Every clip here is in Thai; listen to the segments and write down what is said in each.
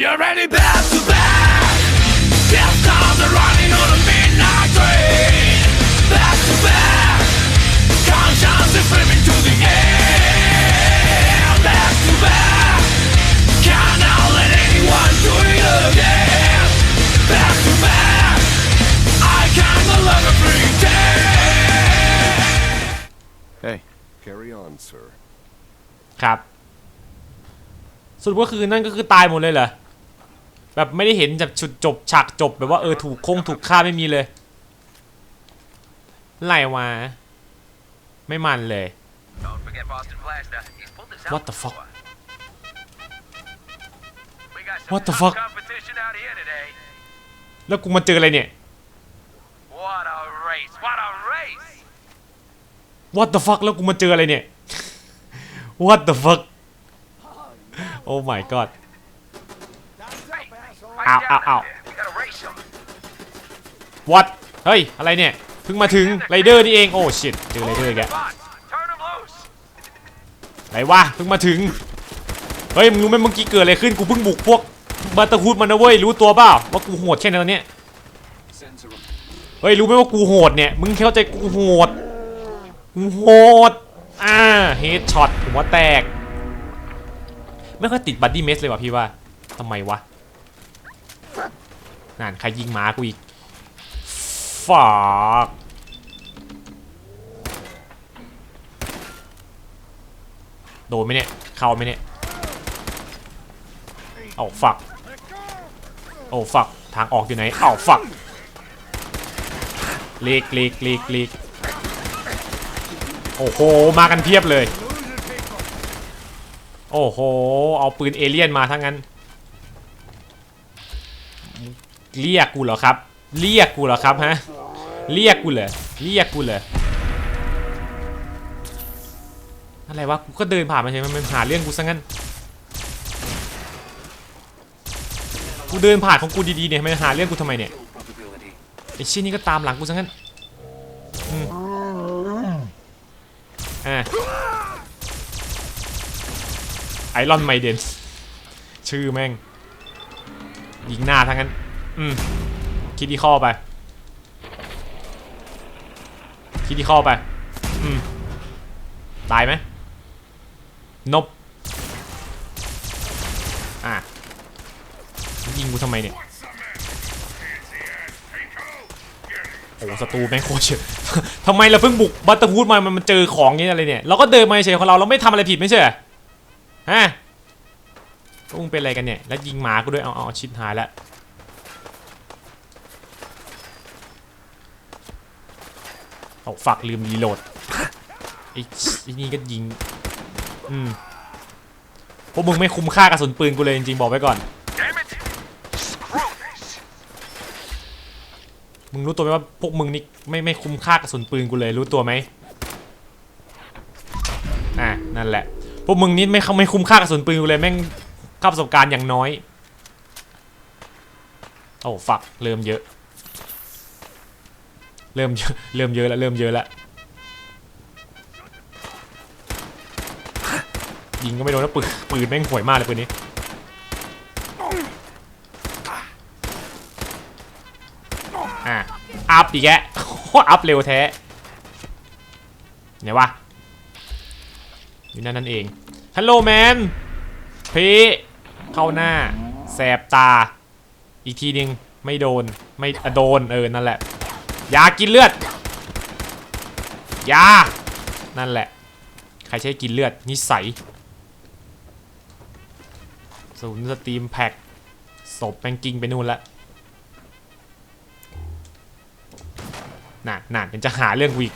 you're ready back to back. Death times are running on a midnight train. Back to back. Conscience is slipping to the air. Back to back. Can't now let anyone do it again. Back to back. I can no longer pretend. Hey, carry on, sir. ครับสรุปก็คือนั่นก็คือตายหมดเลยเหรอ แบบไม่ได้เห็นจากชุดจบฉากจบแบบว่าเออถูกคงถูกฆ่าไม่มีเลยไรวะไม่มันเลย Don't forget Boston Blaster. He's pulled this out What the fuck? before. We got some What the tough fuck? competition out here today. แล้วกูมาเจออะไรเนี่ย What a race! What a race! What the fuck แล้วกูมาเจออะไรเนี่ย What the fuck Oh my god Hey, Ow, pipe down ow, ow. there. We got a race on. What เฮ้ย อะไรเนี่ย เพิ่งมาถึงไรเดอร์นี่เอง โอ้ shit เจอไรเดอร์อีกแล้ว Bots, turn 'em loose. ไหนวะ เพิ่งมาถึง เฮ้ย มึงรู้ไหมเมื่อกี้เกิดอะไรขึ้น กูเพิ่งบุกพวกบัตเตอร์ฮูดมันนะเว้ย รู้ตัวเปล่า ว่ากูโหดแค่ไหนตอนเนี้ยเฮ้ย รู้ไหมว่ากูโหดเนี่ย มึงเข้าใจกูโหดกูโหด อ่า เฮดช็อตหัวแตก ไม่ค่อยติดบัดดี้เมสเลยว่ะพี่ว่าทำไมวะ นั่นใครยิงหมากูอีกฝากโดนไหมเนี่ย เข้าไหมเนี่ยเอาฝักโอ้ฝักทางออกอยู่ไหนเอาฝักเลีกเลีกเลีกเลีกโอ้โห มากันเพียบเลย โอ้โห เอาปืนเอเลี่ยนมาทั้งนั้น เรียกกูเหรอครับ เรียกกูเหรอครับฮะ เรียกกูเหรอ เรียกกูเหรอ อะไรวะ กูก็เดินผ่านมาเฉยมันมันหาเรื่องกูซะงั้น กูเดินผ่านของกูดีๆเนี่ยทำไมหาเรื่องกูทำไมเนี่ย ไอ้ชี้ยนี่ก็ตามหลังกูซะงั้นอืมอะไอรอนไมเดนชื่อแม่ง ยิงหน้าทั้งนั้น อืมคิดที่ข้อไป คิดที่ข้อไป อืมตายไหมนบอะยิงกูทำไมเนี่ยโอ้ศัตรูแม่งโคตรเฉยทำไมเราเพิ่งบุกบัตเตอร์ฮูดมามันมันเจอของนี้อะไรเนี่ยเราก็เดินมาเฉยของเราเราไม่ทำอะไรผิดไม่ใช่ฮะพวกมึงเป็นอะไรกันเนี่ย แล้วยิงหมากูด้วยเอาเอาชิดหายแล้ว เอาฝักลืมรีโหลดไอ้นี่ก็ยิง อืมพวกมึงไม่คุ้มค่ากระสุนปืนกูเลยจริงๆบอกไว้ก่อน มึงรู้ตัวไหมว่าพวกมึงนี่ไม่ไม่คุ้มค่ากระสุนปืนกูเลยรู้ตัวไหมอะนั่นแหละ พวกมึงนี่ไม่เขาไม่คุ้มค่ากระสุนปืนกูเลยแม่งค่าประสบการณ์อย่างน้อย โอ้ฝักเริ่มเยอะ เริ่มเยอะเริ่มเยอะแล้วเริ่มเยอะแล้วยิงก็ไม่โดนแล้วปืนปืนแม่งห่วยมากเลยปืนนี้อะอัพอีกแกอัพเร็วแท้ไหนวะอยู่นั่นนั่นเองฮัลโหลแมนพี่เข้าหน้า แสบตา อีกทีนึง ไม่โดน ไม่โดน เออ นั่นแหละ ยากินเลือดยานั่นแหละ ใครใช้กินเลือด นิสัยศูนย์สตรีมแพ็กศพแมงกิ้งไปนู่นละน่ะน่ะเป็นจะหาเรื่องกูอีก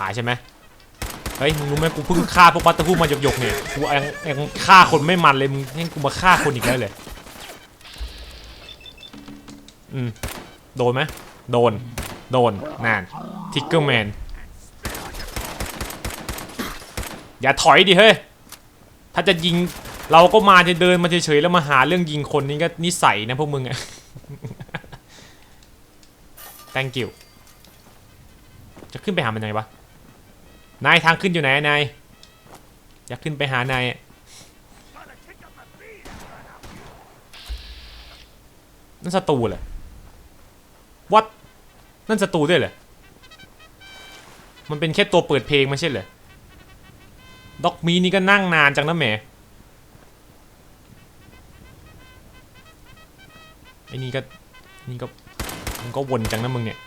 ตายใช่ไหม ฮ้ยมึงรู้ไหมกูเพิ่งฆ่าพวกบัตเตอร์พูมาหยกๆเนี่ยกูยังยังฆ่าคนไม่มันเลยมึงให้กูมาฆ่าคนอีกแล้วเลยอืมโดนไหมโดนโดนนานทิกเกอร์แมนอย่าถอยดิเฮ้ยถ้าจะยิงเราก็มาจะเดินมาเฉยๆแล้วมาหาเรื่องยิงคนนี่ก็นิสัยนะพวกมึงอะ thank you จะขึ้นไปหามันยังไงวะ นายทางขึ้นอยู่ไหนนายอยากขึ้นไปหานายนั่นศัตรูเหรอ what นั่นศัตรูด้วยเหรอมันเป็นแค่ตัวเปิดเพลงไม่ใช่เหรอด็อกมีนี่ก็นั่งนานจังนะแหมไอ้นี่ก็นี่ก็มึงก็วนจังนะมึงเนี่ย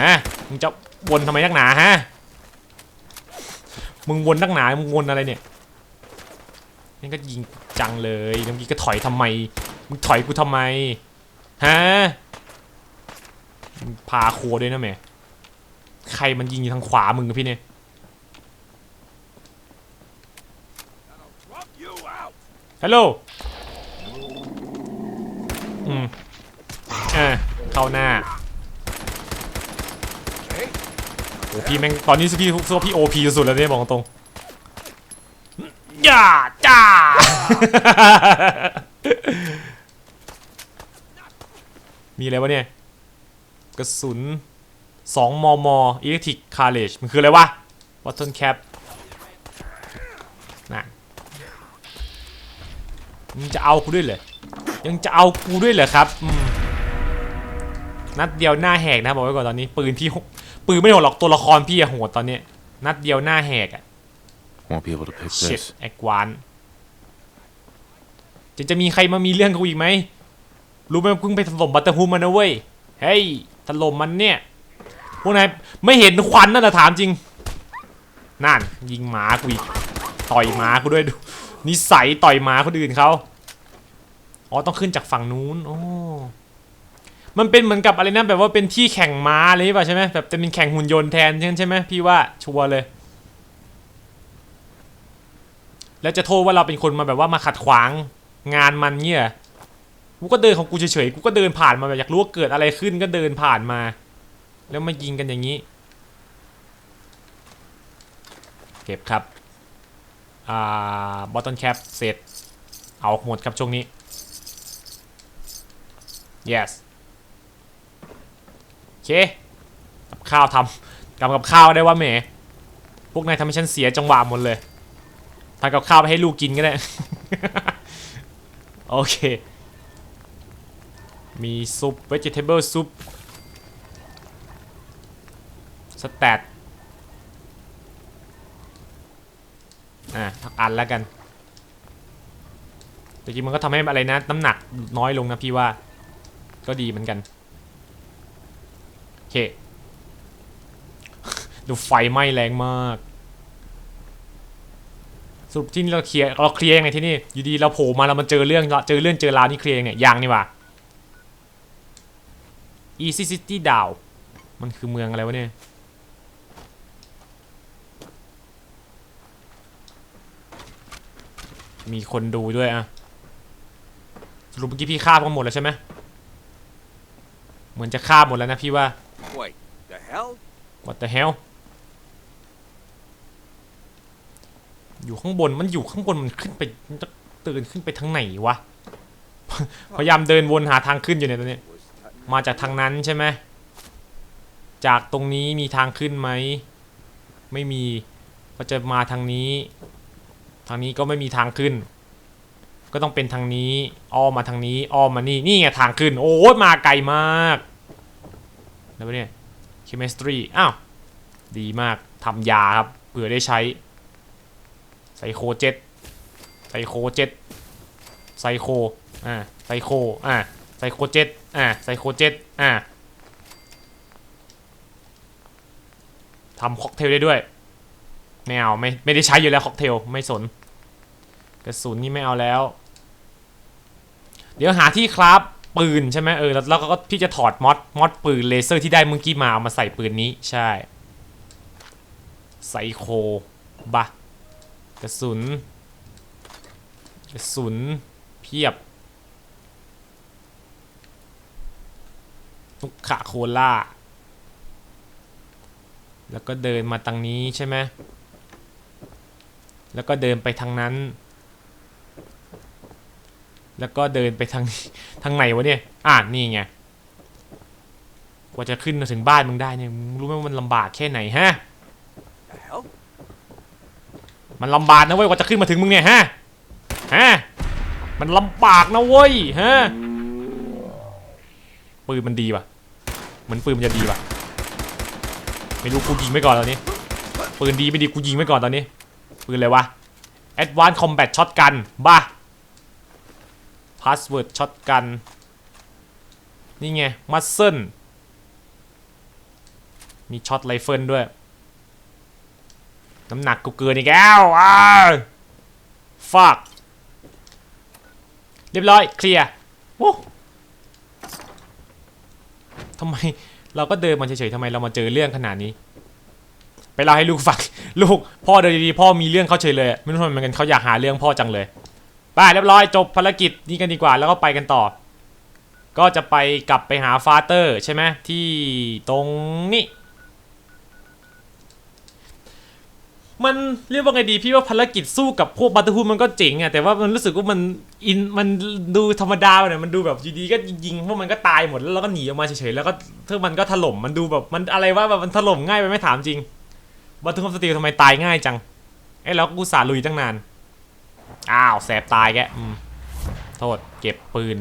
ฮะมึงจะวนทำไมนักหนาฮะ มึงวนนักหนา มึงวนอะไรเนี่ยนี่ก็ยิงจังเลยเมื่อกี้ก็ถอยทำไม มึงถอยกูทำไม ฮะมพาครัวด้วยนะแม่ ใครมันยิงอยู่ทางขวามึงกับพี่เนี่ย ฮัลโหล อืม อ่าเข้าหน้า Hey, โอ้พี่แม่งตอนนี้พี่สู้พี่โอพีสุดแล้วเนี่ยบอกตรงๆย่าจ้ามีอะไรวะเนี่ย กระสุน 2 มม Electric Carriage มันคืออะไรวะ Bottle Cap น่ะมึงจะเอากูด้วยเหรอ ยังจะเอากูด้วยเหรอครับอืมนัดเดียวหน้าแหกนะบอกไว้ก่อนตอนนี้ ปืนพี่โห ปืนไม่โหดหรอกตัวละครพี่อะโหดตอนเนี้ยนัดเดียวหน้าแหกอะ won't be able to pick เช็ด this. แอกวานจะจะมีใครมามีเรื่องกับกูอีกไหม รู้ไหมว่าเพิ่งไปถล่มบัตเตอร์ฮูมมันนะเว้ย เฮ้ยถล่มมันเนี่ย พวกนายไม่เห็นควันนั่นเหรอถามจริง นั่น ยิงหมากูอีก ต่อยหมากูด้วยดูนิสัยต่อยหมาคนอื่นเขา อ๋อ ต้องขึ้นจากฝั่งนู้น โอ้ มันเป็นเหมือนกับอะไรนะแบบว่าเป็นที่แข่งม้าอะไรนี่ป่ะใช่ไหมแบบจะเป็นแข่งหุ่นยนต์แทนใช่ไหมพี่ว่าชัวร์เลย แล้วจะโทษว่าเราเป็นคนมาแบบว่ามาขัดขวางงานมันเงี้ยกูก็เดินของกูเฉยๆกูก็เดินผ่านมาแบบอยากรู้ว่าเกิดอะไรขึ้นก็เดินผ่านมา แล้วมายิงกันอย่างนี้ เก็บครับอ่าบอตตอนแคปเสร็จเอาหมดครับช่วงนี้ yes เคกับข้าวทำกำกับข้าวได้ว่าแหมพวกนายทำให้ฉันเสียจังหวะหมดเลยทำกับข้าวไปให้ลูกกินก็ได้ โอเค มีซุป vegetable ซุปสแตทอะทักอันแล้วกันแต่จริงมันก็ทำให้อะไรนะ น้ำหนักน้อยลงนะพี่ว่า ก็ดีเหมือนกัน เค ดูไฟไหม้แรงมาก สรุปที่นี่เราเคลียร์เราเคลียร์ยังไงที่นี่อยู่ดีเราโผล่มาแล้วมันเจอเรื่องเจอเรื่องเจอราวนี่เคลียร์ยังไงยังนี่ว่า Easy City ดาวมันคือเมืองอะไรวะเนี่ยมีคนดูด้วยอะสรุปเมื่อกี้พี่ฆ่าพวกหมดแล้วใช่ไหมเหมือนจะฆ่าหมดแล้วนะพี่ว่า Wait, the hell? What the hell อยู่ข้างบนมันอยู่ข้างบนมันขึ้นไปมันจะเดินขึ้นไปทางไหนวะ พยายามเดินวนหาทางขึ้นอยู่เนี่ยตอนนี้ มาจากทางนั้นใช่ไหม จากตรงนี้มีทางขึ้นไหม ไม่มี ก็จะมาทางนี้ ทางนี้ก็ไม่มีทางขึ้น ก็ต้องเป็นทางนี้ อ้อมมาทางนี้ อ้อมมานี่ นี่ไงทางขึ้น โอ้มาไกลมาก แล้วะเนี่ย chemistry อ้าว ดีมากทำยาครับ เผื่อได้ใช้ไซโคเจ็ตไซโคเจ็ตไซโค อ่า ไซโค อ่า ไซโคเจ็ตอ่า ไซโคเจ็ตอ่าทำค็อกเทลได้ด้วย ไม่เอา ไม่ ไม่ได้ใช้อยู่แล้วค็อกเทล ไม่สน กระสุนนี่ไม่เอาแล้ว เดี๋ยวหาที่คราฟ ปืนใช่ไหมเออแล้วแล้วก็พี่จะถอดมอดมอดปืนเลเซอร์ที่ได้เมื่อกี้มาเอามาใส่ปืนนี้ใช่ไซโคบะกระสุนกระสุนเพียบนุกขะโคล่า แล้วก็เดินมาทางนี้ใช่ไหมแล้วก็เดินไปทางนั้น แล้วก็เดินไปทางทางไหนวะเนี่ย อ่านี่ไง กว่าจะขึ้นมาถึงบ้านมึงได้เนี่ยมึงรู้ไหมว่ามันลำบากแค่ไหนฮะ มันลำบากนะเว้ยกว่าจะขึ้นมาถึงมึงเนี่ยฮะ ฮะ มันลำบากนะเว้ยฮะ ปืนมันดีป่ะ เหมือนปืนมันจะดีป่ะ ไม่รู้กูยิงไว้ก่อนตอนนี้ ปืนดีไม่ดีกูยิงไว้ก่อนตอนนี้ ปืนอะไรวะ Advanced Combat Shotgun บ้า Password Shotgun นี่ไง Muscle มีช็อตไรเฟิลด้วย น้ำหนักกูเกินอีกแล้วอ้าวฟักเรียบร้อย เคลียร์โอ้ทำไมเราก็เดินมาเฉยๆทำไมเรามาเจอเรื่องขนาดนี้ ไปเล่าให้ลูกฟัง ลูก พ่อเดินดีๆ พ่อมีเรื่องเขาเฉยเลย ไม่รู้ทำไมเหมือนกันเขาอยากหาเรื่องพ่อจังเลย ไปเรียบร้อยจบภารกิจนี้กันดีกว่าแล้วก็ไปกันต่อ ก็จะไปกลับไปหาฟาเตอร์ใช่ไหมที่ตรงนี้มันเรียกว่าไงดีพี่ว่าภารกิจสู้กับพวกบัตเตอร์ฮูมันก็เจ๋งอะแต่ว่ามันรู้สึกว่ามันอินมันดูธรรมดาเนี่ยมันดูแบบอยู่ดีก็ยิงพวกมันก็ตายหมดแล้วเราก็หนีออกมาเฉยๆแล้วก็เท่ามันก็ถล่มมันดูแบบมันอะไรว่าแบบมันถล่มง่ายไปไม่ถามจริงบัตเตอร์ฮูดสตีลทำไมตายง่ายจังเอ้แล้วกูสาลุยตั้งนาน อ้าว แสบตายแกอืมโทษ เก็บปืน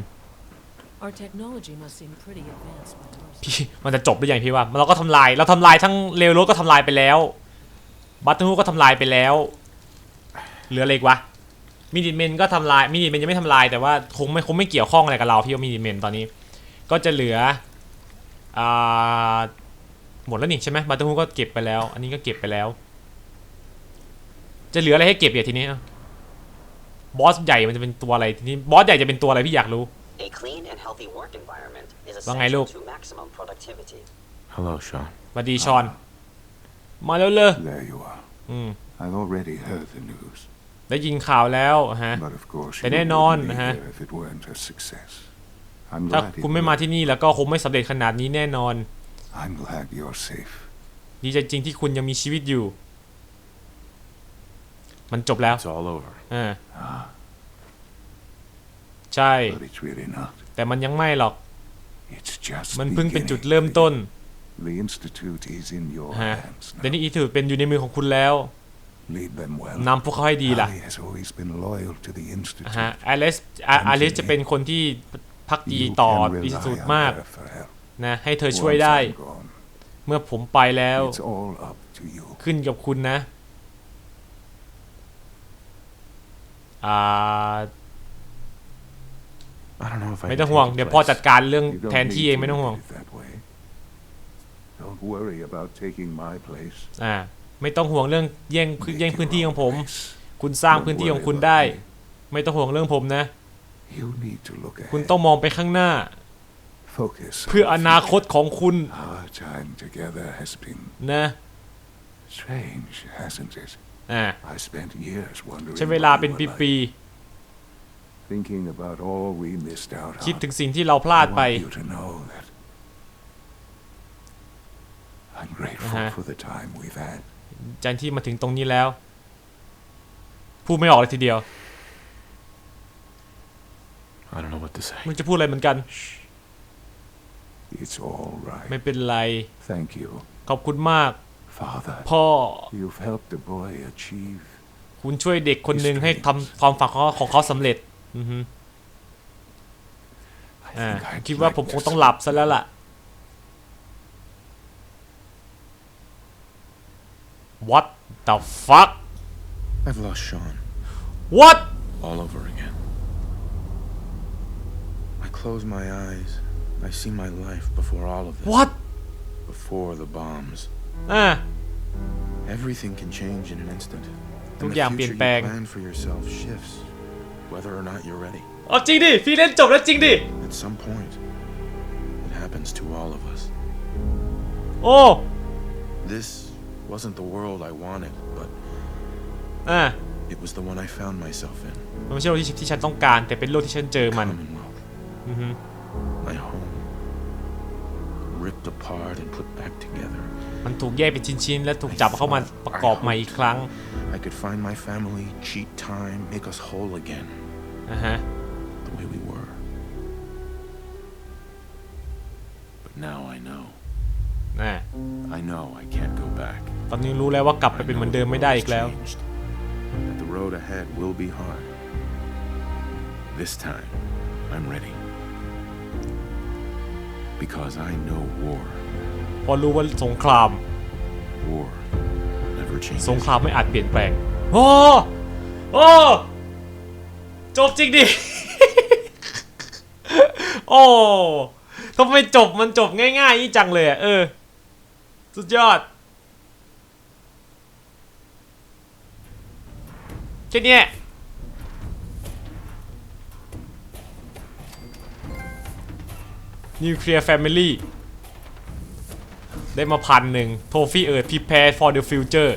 Our technology must seem pretty advanced by yours. พี่มันจะจบหรือยังพี่ว่าเราก็ทำลาย เราทำลายทั้งเรลโรดก็ทำลายไปแล้ว บัตเตอร์ฮูดก็ทำลายไปแล้ว เหลืออะไรอีกวะมินิเมนก็ทำลายมินิเมนยังไม่ทำลายแต่ว่าคงไม่คงไม่เกี่ยวข้องอะไรกับเราพี่ว่ามินิเมนตอนนี้ ก็จะเหลืออ่าหมดแล้วนี่ใช่ไหมบัตเตอร์ฮูดก็เก็บไปแล้ว อันนี้ก็เก็บไปแล้ว จะเหลืออะไรให้เก็บอย่างทีนี้อะ บอสใหญ่มันจะเป็นตัวอะไรทีนี้บอสใหญ่จะเป็นตัวอะไรพี่อยากรู้ A clean and healthy work environment is ว่าไงลูก essential to maximum productivity. Hello, Sean. สวัสดีชอน มาแล้วเลย There you are. อืม I've already heard the news. ได้ยินข่าวแล้วฮะ But of course, Thế you nên wouldn't non, be hả? here if it weren't a success. I'm ถ้า glad, คุณ it ไม่มา was. ที่นี่แล้วก็คงไม่สำเร็จขนาดนี้แน่นอน I'm glad you're safe. ดีใจจริงที่คุณยังมีชีวิตอยู่ มันจบแล้ว It's all over. อ่าใช่ But it's really not. แต่มันยังไม่หรอก It's just มันเพิ่งเป็นจุด beginning. เริ่มต้น The institute is in your ฮะ hands เดี๋ยว now. นี้อีถือเป็นอยู่ในมือของคุณแล้ว Lead them well. นำพวกเขาให้ดีล่ะ Ali has always been loyal to the ฮะ institute. อเลสอเลสจะเป็นคนที่พักดี You ต่อ can อินส rely ตูด on มาก her for help. นะให้เธอช่วย Once ได้ I'm gone, เมื่อผมไปแล้ว it's all up to you. ขึ้นกับคุณนะ อ่า I don't know if I ไม่ can ต้องห่วง take เดี๋ยว your พ่อ place. จัดการเรื่อง You don't แทน need ที่เอง to ไม่ต้องห่วง look at it that way. Don't worry about taking my place. อ่า ไม่ต้องห่วงเรื่องแย่งพื้น Make แย่ง your พื้นที่ของ own ผม place. คุณสร้าง Don't พื้นที่ของ worry คุณ about ได้ me. ไม่ต้องห่วงเรื่องผมนะ You need to look คุณ ahead. ต้องมองไปข้างหน้า Focus. on เพื่อ the อนาคต future. ของคุณ Our time together has been นะ strange, hasn't it? อ่า I spent years wondering ใช้เวลา what เป็น you were ปี like, thinking about all we missed out ๆคิด on. ถึงสิ่งที่เราพลาด I ไป want you to know that I'm grateful Uh-huh. for the time we've had. จันที่มาถึงตรงนี้แล้ว พูดไม่ออกเลยทีเดียว I don't know what to say. ไมันจะพูดอะไรเหมือนกัน It's all right. ไม่เป็นไร Thank you, ขอบคุณมาก Father. พ่อ You've helped a boy achieve คุณช่วยเด็กคนหนึ่งให้ทำความฝันของเขาของเขาสำเร็จอือฮึ I อ่า think I'd คิดว่า like ผมคง to ต้องหลับซะแล้วล่ะ What the fuck I've lost Sean What all over again. I close my eyes. I see my life before all of this. What Before the bombs. อ่า Everything can change in an instant. ทุก And อย่าง the เปลี่ยน future แปลง you plan for yourself shifts, whether or not you're ready. เอาจริงดิ พี่เล่นจบแล้วจริงดิ At some point, it happens to all of us. โอ้ This wasn't the world I wanted, but อ่า it was the one I found myself in. มันไม่ใช่โลกที่ที่ฉันต้องการ แต่เป็นโลกที่ฉันเจอมัน Commonwealth. อือฮึ My home. Ripped apart and put back together. มันถูกแยกเป็นชิ้นๆ และถูกจับเข้ามาประกอบใหม่อีกครั้ง I could find my family, cheat time, make us whole again, อ่าฮะ the way we were. But now I know. อ่า I know I can't go back. ตอนนี้รู้แล้วว่ากลับไป I เป็นเหมือน know เดิม the ไม่ได้ world's อีกแล้ว changed. road ahead will be hard. This time, I'm ready. Because I know war. เพอรู้ว่าสงคราม War never changes. สงครามไม่อาจเปลี่ยนแปลง โอ้โอ้จบจริงดิ โอ้ทำไมจบมันจบง่ายๆนี่จังเลยอะเออ สุดยอด แค่เนี้ย นิวเคลียร์แฟมิลี่ได้มาพันหนึ่งโทฟี่เอิร์ด prepare for the future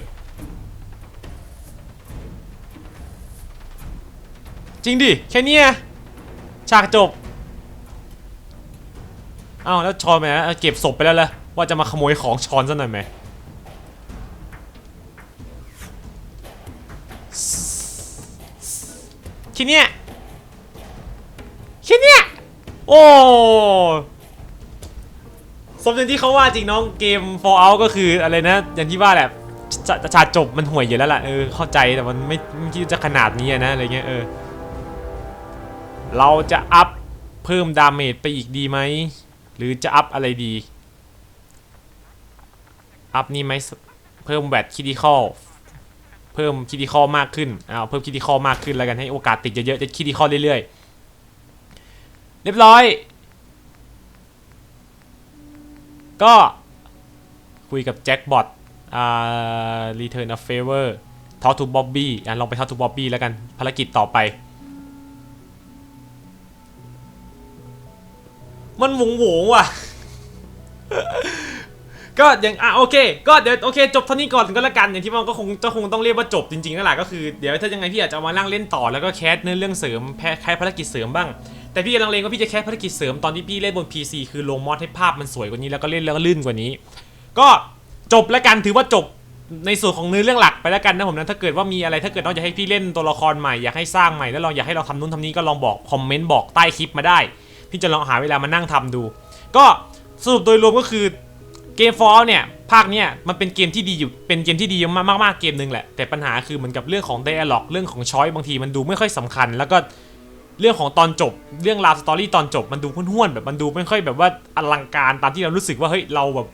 จริงดิ แค่เนี้ยฉากจบอ้าวแล้วชอนไปนะเก็บศพไปแล้วละว่าจะมาขโมยของชอนซะหน่อยไหมแค่เนี้ยแค่เนี้ยโอ้ สมอย่างที่เขาว่าจริงน้องเกม Fallout ก็คืออะไรนะ อย่างที่ว่าแหละจะจะฉากจบมันห่วยอยู่แล้วล่ะเออเข้าใจแต่มันไม่ไม่คิดจะขนาดนี้อะนะอะไรเงี้ยเออเราจะอัพเพิ่มดาเมจไปอีกดีไหมหรือจะอัพอะไรดี อัพนี่ไหมเพิ่มแบตคิดิคอลเพิ่มคิดิคอลมากขึ้นเอาเพิ่มคิดิคอลมากขึ้นแล้วกันให้โอกาสติดเยอะๆจะคิดิคอลเรื่อยๆเรียบร้อย ก็คุยกับแจ็คบอทอ่า return of favor talk to Bobby อะลองไป talk to Bobby แล้วกันภารกิจต่อไป มันหวงหวงว่ะ ก็อย่างอะโอเค ก็เดี๋ยวโอเค จบเท่านี้ก่อนก็แล้วกันอย่างที่ว่าก็คงจะคงต้องเรียกว่าจบจริงๆนั่นแหละก็คือเดี๋ยวถ้ายังไงพี่อาจจะมานั่งเล่นต่อแล้วก็แคสเนื้อเรื่องเสริมแพ้แคสภารกิจเสริมบ้าง แต่พี่กำลังเลงว่าพี่จะแคสภารกิจเสริมตอนที่พี่เล่นบน PC คือลงมอดให้ภาพมันสวยกว่านี้แล้วก็เล่นแล้วก็ลื่นกว่านี้ ก็จบแล้วกันถือว่าจบในส่วนของเนื้อเรื่องหลักไปแล้วกันนะผมนะถ้าเกิดว่ามีอะไรถ้าเกิดน้องอยากให้พี่เล่นตัวละครใหม่อยากให้สร้างใหม่แล้วลองอยากให้เราทำนู่นทำนี้ก็ลองบอกคอมเมนต์บอกใต้คลิปมาได้ พี่จะลองหาเวลามานั่งทำดู ก็สรุปโดยรวมก็คือเกม Fallout เนี่ยภาคเนี่ยมันเป็นเกมที่ดีอยู่เป็นเกมที่ดีมากมากๆเกมหนึ่งแหละแต่ปัญหาคือเหมือนกับเรื่องของ dialog เรื่องของช้อยบางทีมันดูไม่ค่อยสำคัญ แล้วก็ เรื่องของตอนจบเรื่องราวสตอรี่ตอนจบมันดูห้วนๆแบบมันดูไม่ค่อยแบบว่าอลังการตามที่เรารู้สึกว่าเฮ้ยเราแบบ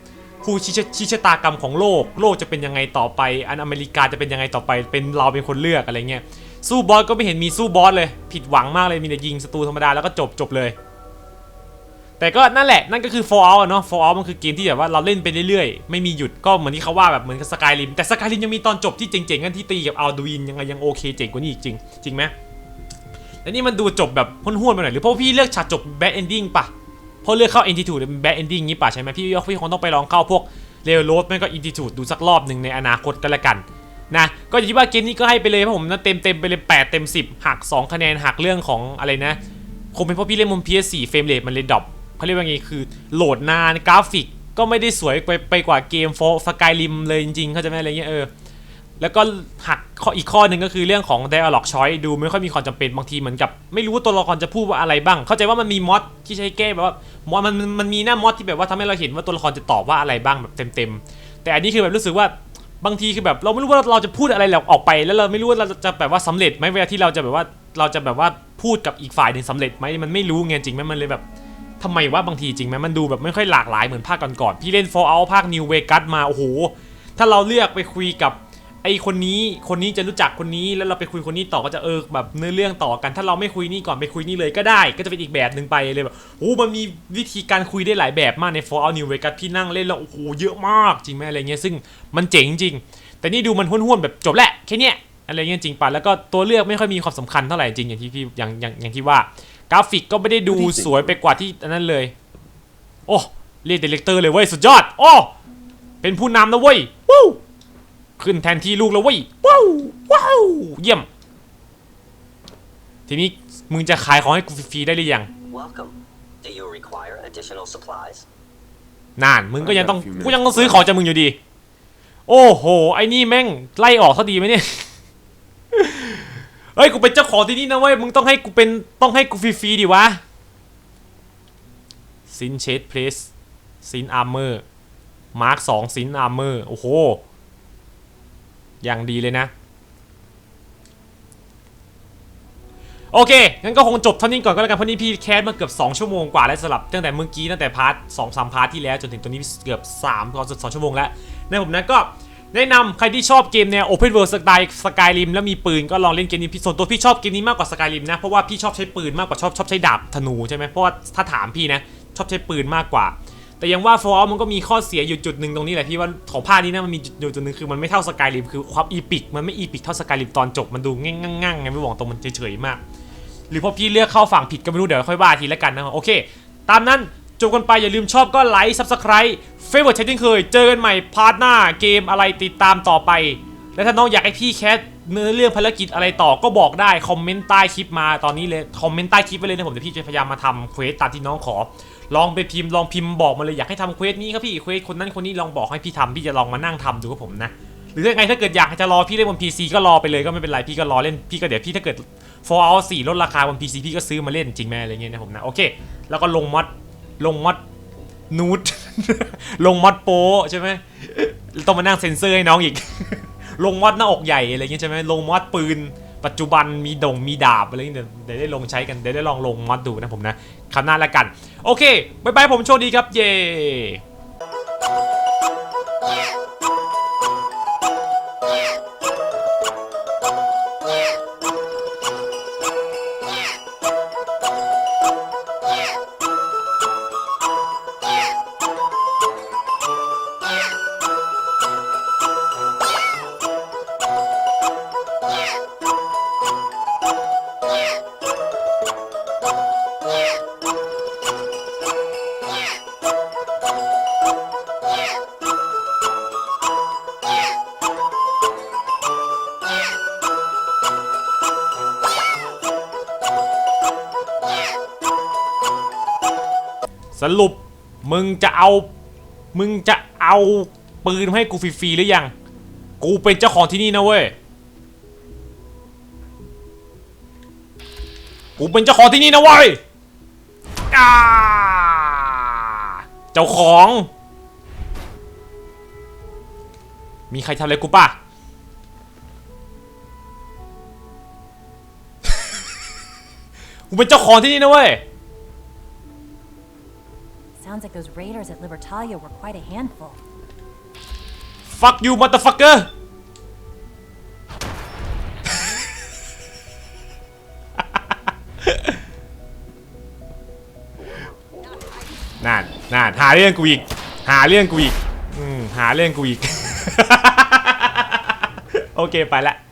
ผู้ชี้ชะชะตากรรมของโลก โลกจะเป็นยังไงต่อไป อันอเมริกาจะเป็นยังไงต่อไป เป็นเราเป็นคนเลือกอะไรเงี้ยสู้บอสก็ไม่เห็นมีสู้บอสเลย ผิดหวังมากเลยมีแต่ยิงศัตรูธรรมดาแล้วก็จบจบเลย แต่ก็นั่นแหละนั่นก็คือ Fallout เนาะ Fallout มันคือเกมที่แบบว่าเราเล่นไปเรื่อยๆ ไม่มีหยุดก็เหมือนที่เขาว่าแบบเหมือนกับสกายริมแต่สกายริมยังมีตอนจบที่เจ๋งๆกันที่ตีกับอัลดูอินยังไงยังโอเคเจ๋งกว่านี้อีกจริงจริงไหม แต่นี่มันดูจบแบบห้วนๆไปหน่อยหรือเพราะพี่เลือกฉากจบ bad ending ปะเพราะเลือกเข้า Entitude เป็น bad ending งี้ป่ะใช่ไหมพี่ว่พี่คงต้องไปลองเข้าพวกเรลโรดไม่ก็อินทิจูดดูสักรอบหนึ่งในอนาคตก็แล้วกันนะก็อย่างที่ว่าเกมนี้ก็ให้ไปเลยเพราะผมนะเต็มเต็มไปเลย8เต็ม 10 หัก 2 คะแนนหักเรื่องของอะไรนะคงเป็นเพราะพี่เล่นบน PS4 เฟรมเรทมันเลยดรอปเขาเรียกว่าไงคือโหลดนานกราฟิกก็ไม่ได้สวยไปไปกว่าเกมโฟสกายริมเลยจริงๆเข้าใจไหมอะไรเงี้ยเออ แล้วก็หักข้ออีกข้อหนึ่งก็คือเรื่องของ dialog choice ดูไม่ค่อยมีความจำเป็นบางทีเหมือนกับ ไม่รู้ว่าตัวละครจะพูดว่าอะไรบ้าง เข้าใจว่ามันมีมอดที่ใช้แก้แบบว่ามอดมันมันมีหน้ามอดที่แบบว่าทำให้เราเห็นว่าตัวละครจะตอบว่าอะไรบ้างแบบเต็มๆแต่อันนี้คือแบบรู้สึกว่าบางทีคือแบบเราไม่รู้ว่าเราจะพูดอะไรเราออกไป แล้วเราไม่รู้ว่าเราจะแบบว่าสำเร็จไหมเวลาที่เราจะแบบว่าเราจะแบบว่าพูดกับอีกฝ่ายหนึ่งสำเร็จไหมมันไม่รู้ไงจริงไหมมันเลยแบบทำไมว่าบางทีจริงไหมมันดูแบบไม่ค่อยหลากหลายเหมือนภาคก่อนๆพี่เล่น Fallout ภาค New Vegas มาโอ้โหถ้าเราเลือกไปคุยกับ ไอคนนี้คนนี้จะรู้จักคนนี้แล้วเราไปคุยคนนี้ต่อก็จะเออแบบเนื้อเรื่องต่อกัน ถ้าเราไม่คุยนี่ก่อนไปคุยนี่เลยก็ได้ ก็จะเป็นอีกแบบหนึ่งไปเลยแบบโอ้มันมีวิธีการคุยได้หลายแบบมากใน Fallout New Vegas พี่นั่งเล่นแล้วโอ้โหเยอะมากจริงไหมอะไรเงี้ยซึ่งมันเจ๋งจริง แต่นี่ดูมันห้วนๆแบบจบแหละแค่เนี้ยอะไรเงี้ยจริงป่ะแล้วก็ตัวเลือกไม่ค่อยมีความสำคัญเท่าไหร่จริงอย่างที่พี่อย่างอย่างอย่างที่ว่ากราฟิกก็ไม่ได้ดูสวยไปกว่าที่อันนั้นเลย โอ้เรียกดีเลกเตอร์เลยเว้ยสุดยอด โอ้เป็นผู้นำนะเว้ยวู้ ขึ้นแทนที่ลูกแล้วเว้ยว้าวว้าวเยี่ยม ทีนี้มึงจะขายของให้กูฟรีๆได้หรือยัง Welcome. Do you require additional supplies? นานมึงก็ยังต้องกูยังต้องซื้อของจากมึงอยู่ดี โอ้โห ไอ้นี่แม่งไล่ออกเขาดีไหมเนี่ยเฮ้ยกูเป็นเจ้าของที่นี่นะเว้ยมึงต้องให้กูเป็นต้องให้กูฟรีๆดิวะซินเชดเพลสซินอาร์เมอร์มาร์คสองซินอาร์เมอร์โอ้โห อย่างดีเลยนะ โอเค งั้นก็คงจบเท่านี้ก่อนก็แล้วกันเพราะนี่พี่แคสมาเกือบ 2 ชั่วโมงกว่าแล้วสลับตั้งแต่เมื่อกี้ตั้งแต่พาร์ทสองสามพาร์ทที่แล้วจนถึงตัวนี้เกือบ3ตอนสองชั่วโมงแล้วในผมนั้นก็แนะนำใครที่ชอบเกมแนว Open World สไตล์สกายริมแล้วมีปืนก็ลองเล่นเกมนี้พี่ส่วนตัวพี่ชอบเกมนี้มากกว่าสกายริมนะ เพราะว่าพี่ชอบใช้ปืนมากกว่าชอบชอบใช้ดาบธนูใช่ไหมเพราะว่าถ้าถามพี่นะ ชอบใช้ปืนมากกว่า แต่ยังว่า Fallout มันก็มีข้อเสียอยู่จุดหนึ่งตรงนี้แหละพี่ว่าของภาคนี้นะมันมีจุดจุดหนึ่งคือมันไม่เท่าสกายริมคือความอีพิกมันไม่อีพิกเท่าสกายริมตอนจบมันดูง่งๆไงไม่บอกตรงมันเฉยๆมาก หรือพอพี่เลือกเข้าฝั่งผิดก็ไม่รู้เดี๋ยวค่อยว่าทีละกันนะโอเค ตามนั้นจบกันไปอย่าลืมชอบก็ไลค์ซับสไคร b ์เฟเวอร์เช่นเคย เจอกันใหม่พาร์ทหน้าเกมอะไรติดตามต่อไป และถ้าน้องอยากให้พี่แคส เนื้อเรื่องภารกิจอะไรต่อก็บอกได้คอมเมนต์ใต้คลิปมาตอนนี้เลยคอมเมนต์ใต้คลิปไว้เลยนะผมเดี๋ยวพี่จะพยายามมาทำเควสตามที่น้องขอ ลองไปพิมพ์ลองพิมพ์บอกมาเลยอยากให้ทำเควสนี้ครับพี่เควสคนนั้นคนนี้ลองบอกให้พี่ทำพี่จะลองมานั่งทำดูครับผมนะหรือยังไงถ้าเกิดอยากจะรอพี่เล่นบน PC ก็รอไปเลยก็ไม่เป็นไรพี่ก็รอเล่นพี่ก็เดี๋ยวพี่ถ้าเกิด Fallout 4ลดราคาบน PC พี่ก็ซื้อมาเล่นจริงไหมอะไรเงี้ยนะผมนะโอเค แล้วก็ลงมอดลงมอดนูดลงมอดโปใช่ไหมต้องมานั่งเซ็นเซอร์ให้น้องอีก ลงมอดหน้าอกใหญ่อะไรเงี้ยใช่ไหมลงมอดปืน ปัจจุบันมีดงมีดาบอะไรเงี้ยเดี๋ยวได้ลงใช้กันเดี๋ยวได้ลองลงมอดดูนะผมนะคำหน้าละกัน โอเคบายบายผมโชคดีครับเย้ สรุปมึงจะเอา มึงจะเอาปืนให้กูฟรีๆหรือยัง กูเป็นเจ้าของที่นี่นะเว้ย กูเป็นเจ้าของที่นี่นะเว้ยเจ้าของ มีใครทำอะไรกูป่ะกูเป็นเจ้าของที่นี่นะเว้ย Sounds like those raiders at Libertalia were quite a handful. Fuck you motherfucker นั่นนั่นหาเรื่องกูอีก หาเรื่องกูอีก อืมหาเรื่องกูอีก โอเคไปละ